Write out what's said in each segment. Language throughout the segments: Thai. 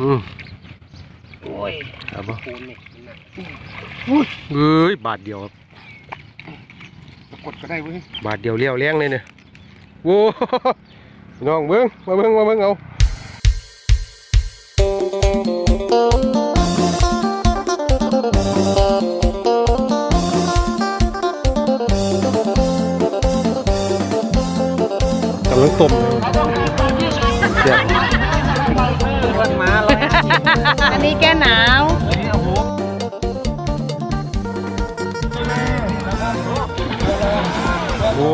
อืมโอ้ยเอาบ่ปูนนี่มันหนักเอ้ยบาทเดียวครับกดก็ได้เว้ยบาทเดียวเลี้ยวแรงเลยเนี่ยโว้น้องเบิ้งมาเบิ้งมาเบิ้งเอากำลังต้ม อันนี้แก้หนาวโอ้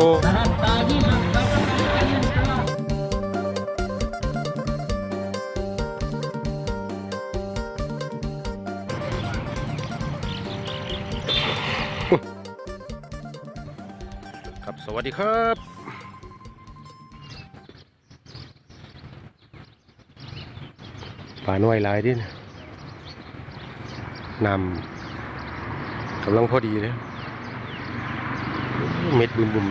ครับ สวัสดีครับ ปลาน่วยหลายดินะนำกำลังพอดีเลยเม็ดบุมบุม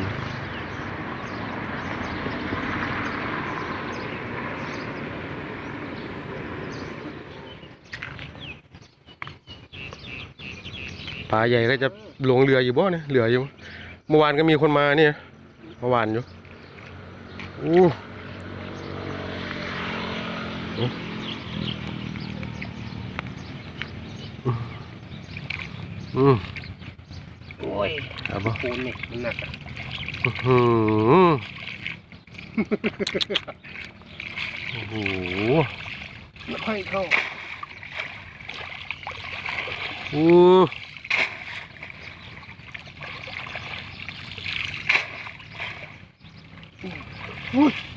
ปลาใหญ่ก็จะลงเรืออยู่บ่เนี่ยเรืออยู่ เมื่อวานก็มีคนมาเนี่ย เมื่อวานอยู่ อู้ อู้อืมโอ้ยเอาบ่ปูนนี่มันหนักอื้อหือโอ้โหไม่ค่อยเข้าอู้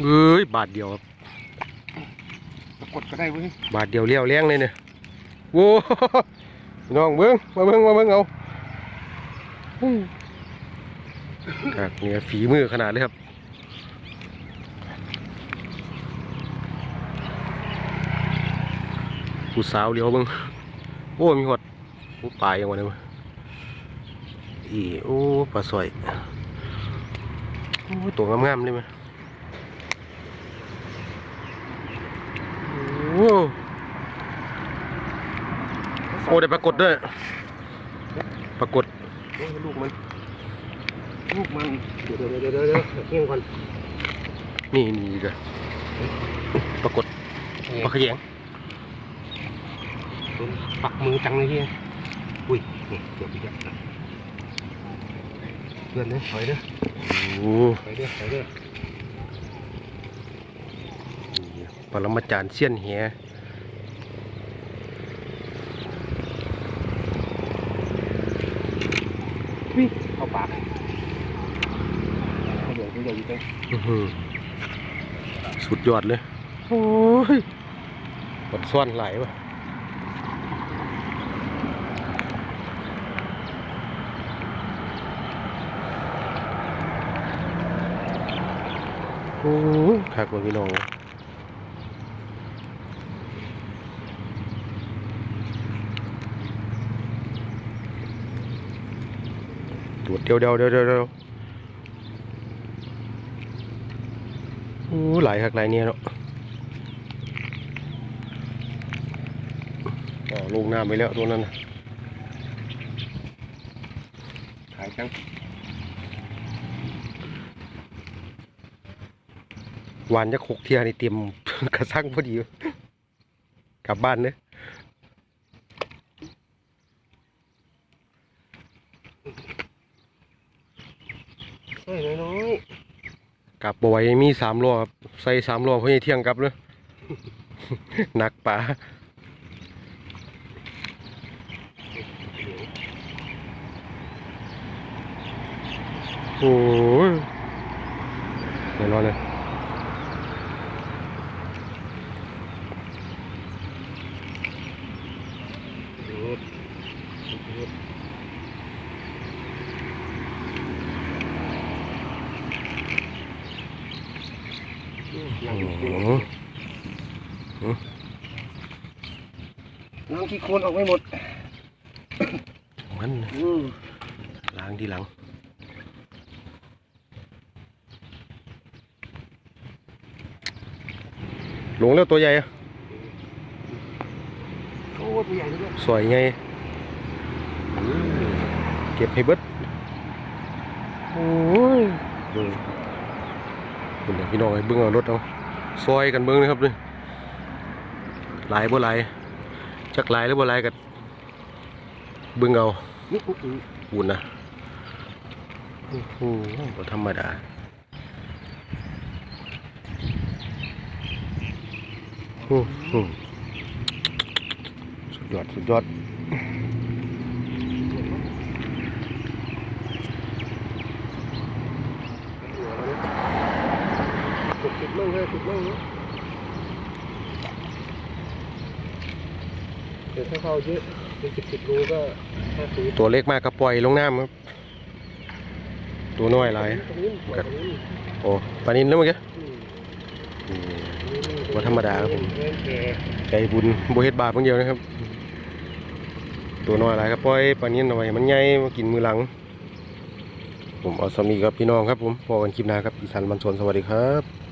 เอ้ยบาทเดียวครับ กดก็ได้เว้ยบาทเดียวเลี้ยวแรงเลยเนี่ยโว้น้องเบิ้งมาเบิ้งมาเบิ้งเอาครับเนี่ยฝีมือขนาดเลยครับผู้สาวเลี้ยวเบิ้งโอ้มีหดโอ้ปลาอย่างวะเนี่ยอีโอ้ปลาสวยโอ้ตัวงามๆเลยมั้ยโอ้โอ้ได้ปรากฏด้วยปรากฏโอ้ยลูกมัน ลูกมัน เดี๋ยวเดี๋ยวเดี๋ยวเดี๋ยวเดี๋ยวเที่ยงก่อนนี่นี่เด้อปรากฏปลาขยงปักมือจังเลยที่อุ้ยนี่เกือบอีกแล้วเพื่อนเด้อถอยเด้อโอ้ถอยเด้อถอยเด้อ ปรมาจารย์เสี้ยนแหเข้าปากเขาเดี๋ยวเขาเดี๋ยวอยู่ตรงอื้อหือสุดยอดเลย โอ้ยปวดซ้อนไหลายวะโอ้ยคักว่าพี่น้องตรวจเดียวเดียวเดียวเดียวเดียวโอ้หลายคักหลายเนี่ยเนาะอ๋อลงน้ำไปแล้วตัวนั้นน่ะขายจังวานจะขกเทียนี่เตรียมกระซังพอดี กลับบ้านเนอะ เฮ้ยน้อยกลับบ่อยมีสามล้อครับใส่สามล้อเพื่อเที่ยงกลับเลยหนักป่าโอ้ยแน่รอเลย ๆดูดู โอ้ นั่งอยู่โหน้ำขี้โคลนออกไม่หมดมันอืมล้างทีหลังลงแล้วตัวใหญ่อะสวยไงอืมเก็บให้เบิดโอ้ยเบิ่งเบิ่งเดี๋ยวพี่น้องให้เบิ่งเอารถเอา ซอยกันเบิ่งนะครับเลยหลายบ่หลายจักหลายหรือบ่หลายกันเบิ่งเอาอุ่นนะโอ้โหบ่ธรรมดาโอ้โหสุดยอดสุดยอด หกห้าสิบโลเนอะเดี๋ยวถ้าเขาเยอะเป็นสิบสิบโลก็ห้าสิบตัวเล็กมากก็ปล่อยลงน้ำครับ ตัวน้อยหลายตรงนี้ปล่อยตรงนี้โอ้ปลานินแล้วเมื่อกี้อืมอืมนี่บ่ธรรมดาครับผมแรงแก่บุญบเฮ็ดบาปเพิ่งเดียวนะครับ ตัวน้อยหลายครับปล่อยปลานินเอาไว้มันใหญ่มากินมือหลังผมเอาสามีกับพี่น้องครับผมพอกันคลิปหน้าครับอีสานมันสวนสวัสดีครับ